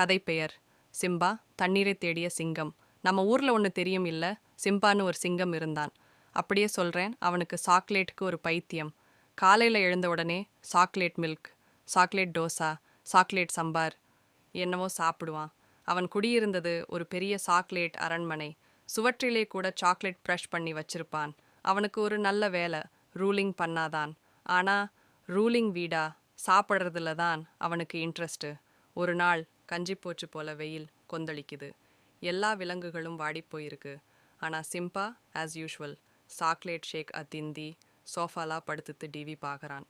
கதை பெயர் சிம்பா தண்ணீரை தேடிய சிங்கம். நம்ம ஊரில் ஒன்று தெரியும் இல்லை சிம்பான்னு ஒரு சிங்கம் இருந்தான். அப்படியே சொல்கிறேன் அவனுக்கு சாக்லேட்டுக்கு ஒரு பைத்தியம். காலையில் எழுந்த உடனே chocolate milk chocolate dosa chocolate sambar. என்னவோ சாப்பிடுவான். அவன் குடியிருந்தது ஒரு பெரிய சாக்லேட் அரண்மனை. சுவற்றிலே கூட சாக்லேட் ப்ரஷ் பண்ணி வச்சிருப்பான். அவனுக்கு ஒரு நல்ல வேலை ரூலிங் பண்ணாதான். ஆனால் ரூலிங் வீடா சாப்பிட்றதுல தான் அவனுக்கு இன்ட்ரெஸ்ட்டு. ஒரு நாள் கஞ்சி போச்சு போல வெயில் கொந்தளிக்குது. எல்லா விலங்குகளும் வாடி போயிருக்கு. ஆனால் Simba as usual chocolate shake அத்திந்தி சோஃபாலா படுத்துட்டு டிவி பார்க்குறான்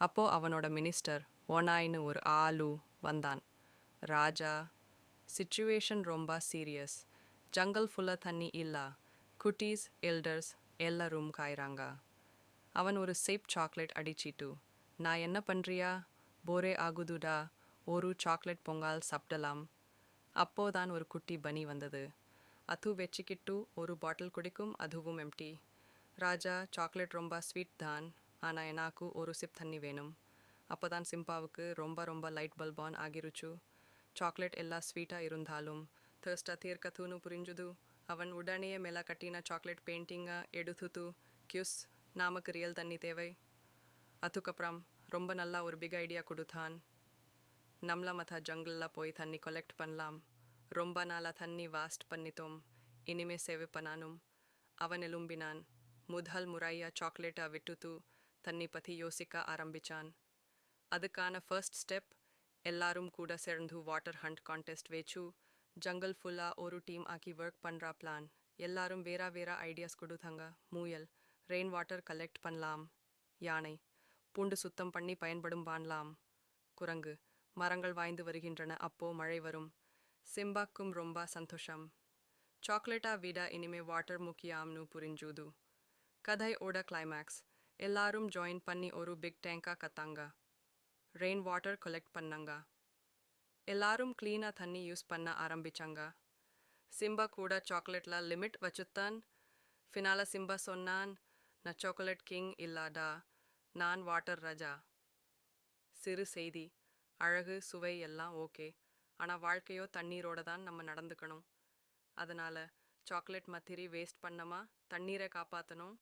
அப்போ அவனோட மினிஸ்டர் ஓனாய்னு ஒரு ஆலு வந்தான். ராஜா சிச்சுவேஷன் ரொம்ப சீரியஸ் ஜங்கல் ஃபுல்லாக தண்ணி இல்லா. குட்டீஸ் எல்டர்ஸ் எல்லாரும் காயிறாங்க. அவன் ஒரு சேப் சாக்லேட் அடிச்சிட்டு நான் என்ன பண்ணுறியா போரே ஆகுதுடா. ஒரு சாக்லேட் பொங்கால் சாப்பிடலாம். அப்போதான் ஒரு குட்டி பனி வந்தது. அது வெச்சிக்கிட்டு ஒரு பாட்டில் குடிக்கும் அதுவும் எம்டி ராஜா சாக்லேட் ரொம்ப ஸ்வீட் தான். ஆனால் எனக்கு ஒரு சிப் தண்ணி வேணும். அப்போ தான் சிம்பாவுக்கு ரொம்ப ரொம்ப லைட் பல்ப் ஆன் ஆகிருச்சு. சாக்லேட் எல்லாம் ஸ்வீட்டாக இருந்தாலும் தேர்ஸ்டாக தீர்க்கத்துன்னு புரிஞ்சுது. அவன் உடனே மேல கட்டின சாக்லேட் பெயிண்டிங்காக எடுத்துது. கியூஸ் நாமக்கு ரியல் தண்ணி தேவை. அதுக்கப்புறம் ரொம்ப நல்லா ஒரு பிக் ஐடியா கொடுத்தான். நம்மள மற்ற ஜங்கிளில் போய் தண்ணி கலெக்ட் பண்ணலாம் ரொம்ப நாளாக தண்ணி வாஸ்ட் பண்ணித்தோம் இனிமே சேவை பண்ணானும் அவன் எலும்பினான் முதல் முறையா சாக்லேட்டை விட்டுத்து தண்ணி பற்றி யோசிக்க ஆரம்பிச்சான் அதுக்கான ஃபர்ஸ்ட் ஸ்டெப் எல்லாரும் கூட சேர்ந்து வாட்டர் ஹண்ட் கான்டெஸ்ட் வச்சு ஜங்கல் ஃபுல்லாக ஒரு டீம் ஆக்கி ஒர்க் பண்ணுறா பிளான் எல்லாரும் வேற வேற ஐடியாஸ் கொடுத்தாங்க முயல் ரெயின் வாட்டர் கலெக்ட் பண்ணலாம் யானை பூண்டு சுத்தம் பண்ணி பயன்படும் வானலாம் குரங்கு மரங்கள் வாய்ந்து வருகின்றன. அப்போ மழை வரும். சிம்பாக்கும் ரொம்ப சந்தோஷம். சாக்லேட்டா விட இனிமே வாட்டர் முக்கியாம்னு புரிஞ்சுது. கதையோட கிளைமேக்ஸ் எல்லாரும் ஜாயின் பண்ணி ஒரு பிக் டேங்கா கத்தாங்க. ரெயின் வாட்டர் கலெக்ட் பண்ணாங்க. எல்லாரும் க்ளீனாக தண்ணி யூஸ் பண்ண ஆரம்பிச்சாங்க. சிம்பா கூட சாக்லேட்ல லிமிட் வச்சுத்தான். ஃபினால சிம்பா சொன்னான் நான் சாக்லேட் கிங் இல்லாடா. நான் வாட்டர் ராஜா. சிறு செய்தி. அழகு சுவை எல்லாம் ஓகே. ஆனால் வாழ்க்கையோ தண்ணீரோட தான் நம்ம நடந்துக்கணும். அதனால் சாக்லேட் மத்திரி வேஸ்ட் பண்ணாம தண்ணீரை காப்பாற்றணும்